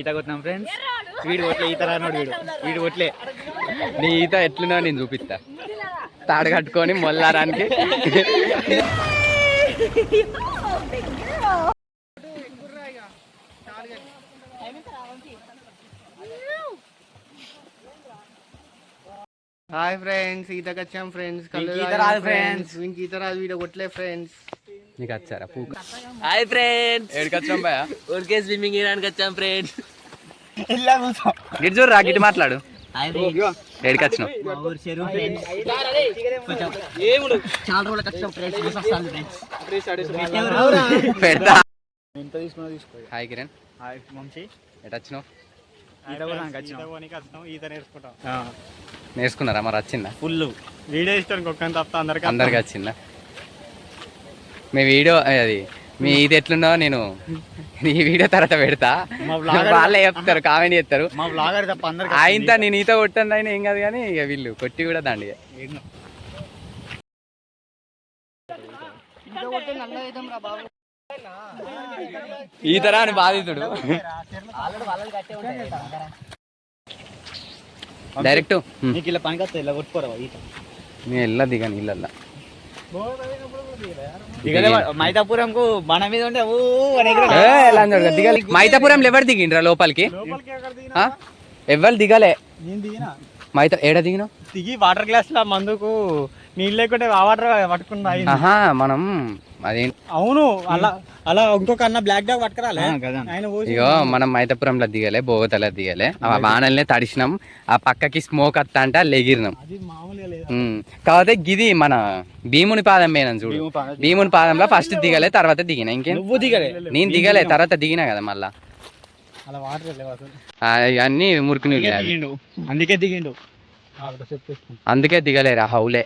ఈత కొట్టినాం ఫ్రెండ్స్ వీడు కొట్లే ఈత రానోడు వీడు. వీడు కొట్లే. నీ ఈత ఎట్లున్నా నేను చూపిస్తా. తాడు కట్టుకొని మొల్లారానికి. హాయ్ ఫ్రెండ్స్ ఈతకి వచ్చాం ఫ్రెండ్స్ రాదు friends. వీనికి ఈత రాదు వీడియో కొట్టలే ఫ్రెండ్స్ నీకు వచ్చారా పూక హాయ్ ఫ్రెండ్స్. ఏడికి వచ్చాం భయ ఊరికే స్విమ్మింగ్ చేయడానికి వచ్చాం ఫ్రెండ్స్. గిట్ చూడు రా గిట్టి మాట్లాడు. చాలా రోజులకు వచ్చినాం ఫ్రెండ్స్ వస్తాను ఫ్రెండ్స్. పెడతా ఎంత తీసుకున్నా తీసుకో. హాయ్ కిరణ్. హాయ్ వంశీ. ఎటు వచ్చినావు నేర్చుకున్నారా? మరి వచ్చిందా? ఫుల్ వీడియో ఇష్టానికి ఒక్కని తప్ప అందరికి అందరికి వచ్చిందా? మీ వీడియో అది మీ ఇది ఎట్లుందో నేను ఈ వీడియో తర్వాత పెడతా. వాళ్ళే చెప్తారు కామెంట్ చేస్తారు. మా బ్లాగర్ తప్ప అందరికి ఆయనతో నేను ఈత కొట్టాను అయినా ఏం కాదు కానీ ఇక వీళ్ళు కొట్టి కూడా దాండి ఈతరా అని బాధితుడు. డైరెక్ట్ నీకు ఇలా పనికి వస్తుంది ఇలా కొట్టుకోరా ఈత? నేను వెళ్ళా దిగా నీళ్ళల్లా దిగలే మైతాపురంకు మీద ఉంటే దిగాలి. మైతాపురంలో ఎవరు దిగిండ్రా లోపలికి? ఆ? ఎవరు దిగలే? దిగిన. మైతా ఏడ దిగినావు? దిగి వాటర్ గ్లాస్ లా మందుకు నీళ్ళు లేకుంటే ఆ వాటర్. ఆహా మనం అదే అవును అలా అలా ఇంకొక అన్న బ్లాక్ డాగ్ పట్టుకురాలే. ఆయన ఇగో మనం మైతపురంలో దిగలే బోగతల దిగలే. ఆ వానల్నే తడిసినాం ఆ పక్కకి స్మోక్ వస్తా అంటే ఉమ్. కాకపోతే గిది మన భీముని పాదం పోయినాం చూడు. భీముని పాదంలో ఫస్ట్ దిగలే తర్వాత దిగిన. ఇంకేం? నువ్వు దిగలే. నేను దిగలే తర్వాత దిగినా కదా మళ్ళా. అలా వాటర్ ఇవన్నీ మురికి నీళ్ళు అందుకే దిగిండు. అందుకే దిగలేరా హౌలే.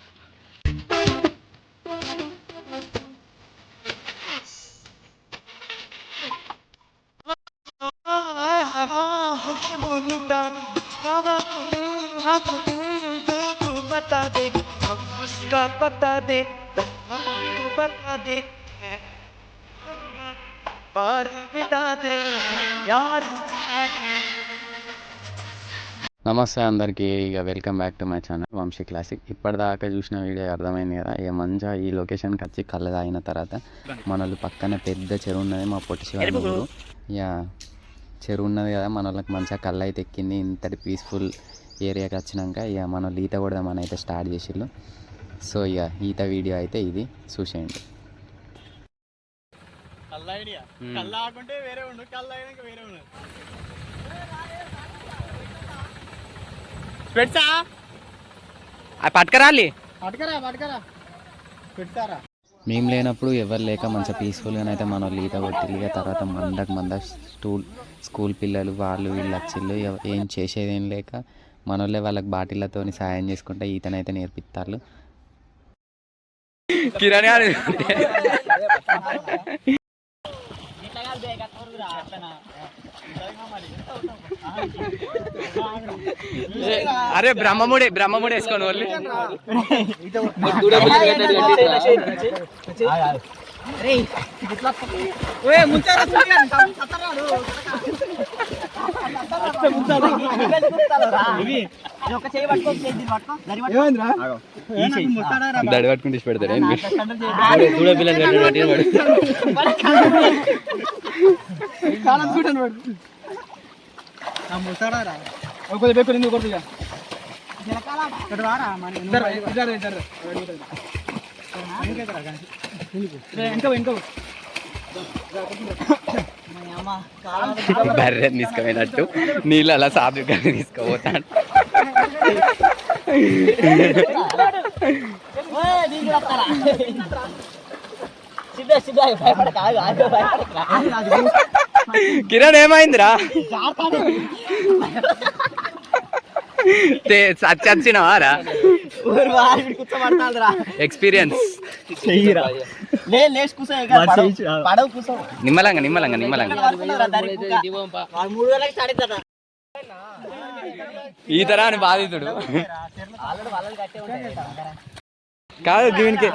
నమస్తే అందరికీ ఇక welcome back to my channel Vamshi classic. ఇప్పటిదాకా చూసిన వీడియో అర్థమైంది కదా ఇక మంచిగా ఈ లొకేషన్కి వచ్చి కళ్ళు తాగిన తర్వాత మనల్ని పక్కన పెద్ద చెరువు ఉన్నది మా పొట్టి శివ ఇక చెరువు ఉన్నది కదా మన వాళ్ళకి మంచిగా కళ్ళు అయితే ఎక్కింది. ఇంతటి పీస్ఫుల్ ఏరియాకి వచ్చినాక ఇక మన ఈత కొడదామని అయితే స్టార్ట్ చేసిళ్ళు. సో ఇక ఈత వీడియో అయితే ఇది. చూసేయండి. పెడతా. పట్టుకరాలి. పట్టుకరా పట్టుకరా. పెడతారా? మేము లేనప్పుడు ఎవరు లేక మంచిగా పీస్ఫుల్గా అయితే మన వాళ్ళు ఈత కొట్టి ఇక తర్వాత మందకు మంద స్కూల్ స్కూల్ పిల్లలు వాళ్ళు వీళ్ళు వచ్చిళ్ళు ఏం చేసేది ఏం లేక మన వాళ్ళే వాళ్ళకి బాటిళ్ళతో సాయం చేసుకుంటే ఈతనైతే నేర్పిస్తారు కిరణ్ గారు. అరే బ్రహ్మముడే బ్రహ్మముడే వేసుకొని వాళ్ళు ముంచారా చేయి పట్టుకుంటే చేయి దీన్ని ఏంటి బర్రె తీసుకుపోయినట్టు నీళ్ళు అలా సాధుగా తీసుకుపోతాడు కిరణ్ ఏమైందిరా? చచ్చినావా ఎక్స్పీరియన్స్ నిమ్మలంగా ఈతరా అని బాధితుడు ఆల్రెడీ వాళ్ళని కట్టే ఉంటాయి కాదు దీనికి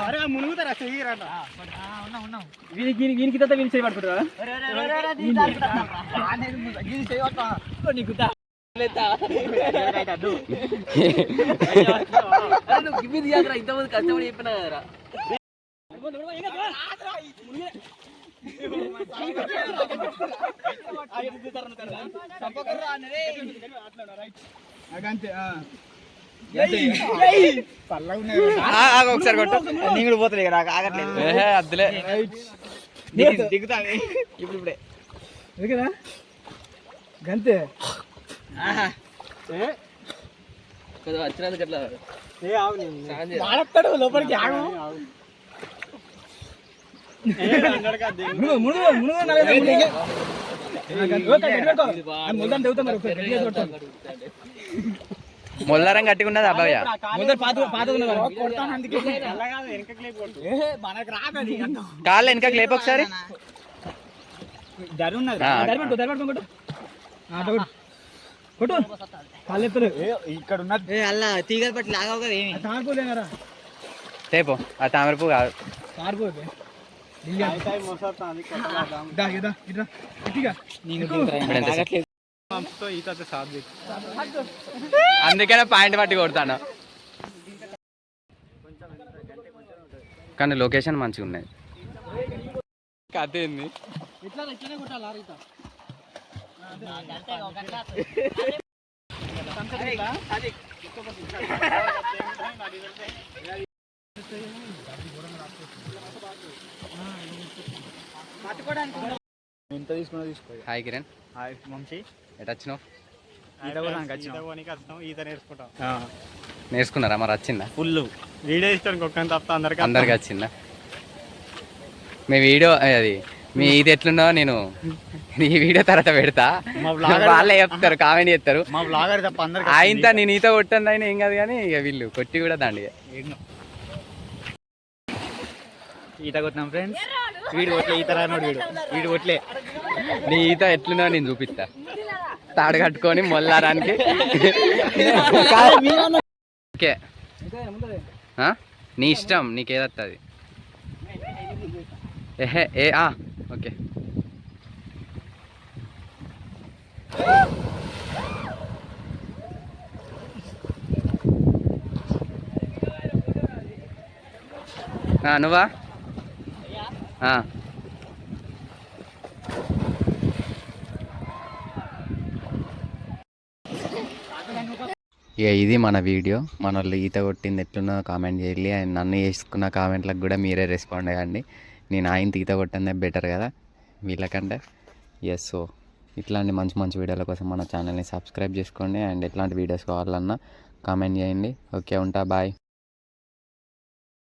నీకు నువ్వు ఇంతమంది కష్టపడి చెప్పినా కదరా. ఒకసారి కొట్టు. నేను కూడా పోతుంది ఇక నాకు ఆగట్లేదు. అద్దులే. దిగు- దిగుతాను. ఇప్పుడు ఇప్పుడే. గంతే. కొంచెం వచ్చినందుకు అట్లా ఏ ఆవు లోపలికి ఆగు. మునుగు మునుగు మునుగు. మొల్లరం అబ్బాయి కాళ్ళు వెనకకి లేపు ఒకసారి కొట్టు. ఇక్కడ ఉన్నది. అలా తీగలు పట్టి లాగావు కదా ఏమి? తేపో ఆ కాదు. అందుకనే పాయింట్ పట్టి కొడతాను. కానీ లొకేషన్ మంచిగా ఉన్నది కథ ఏంది? ఇట్లా ఇట్లనే కొట్టాలి ఎంత తీసుకున్నా తీసుకో హాయ్ కిరణ్. హాయ్ వంశీ. ఎటు వచ్చినావు ఈత నేర్చుకుంటాం. నేర్చుకున్నారా? మరి వచ్చిందా? ఫుల్. వీడియో ఒక్కని తప్ప అందరికి అందరికి వచ్చిందా? మీ వీడియో అది మీ ఇది ఎట్లున్నో నేను ఈ వీడియో తర్వాత పెడతా. వాళ్ళే చెప్తారు కామెంట్ చేస్తారు. మా బ్లాగర్ తప్ప అందరికి ఆయనతో నేను ఈత కొట్టాను ఆయన ఏం కాదు కానీ ఇక వీళ్ళు కొట్టి కూడా దండి ఈత కొట్టినాం ఫ్రెండ్స్ వీడు కొట్లే ఈత రానోడు వీడు. వీడు కొట్లే. నీ ఈత ఎట్లున్నో నేను చూపిస్తా. తాడు కట్టుకొని మొల్లారానికి. ఓకే? నీ ఇష్టం నీకేదత్తది? ఏహే ఏ ఆ. ఓకే. నువ్వా? ఇక ఇది మన వీడియో. మన ఈత కొట్టింది ఎట్లున్నో కామెంట్ చేయాలి. అండ్ నన్ను చేసుకున్న కామెంట్లకు కూడా మీరే రెస్పాండ్ అయ్యండి నేను ఆయన ఈత కొట్టిందే బెటర్ కదా వీళ్ళకంటే. ఎస్ సో ఇట్లాంటి మంచి మంచి వీడియోల కోసం మన ఛానల్ని సబ్స్క్రైబ్ చేసుకోండి. అండ్ ఇట్లాంటి వీడియోస్ కావాలన్నా కామెంట్ చేయండి. ఓకే ఉంటా బాయ్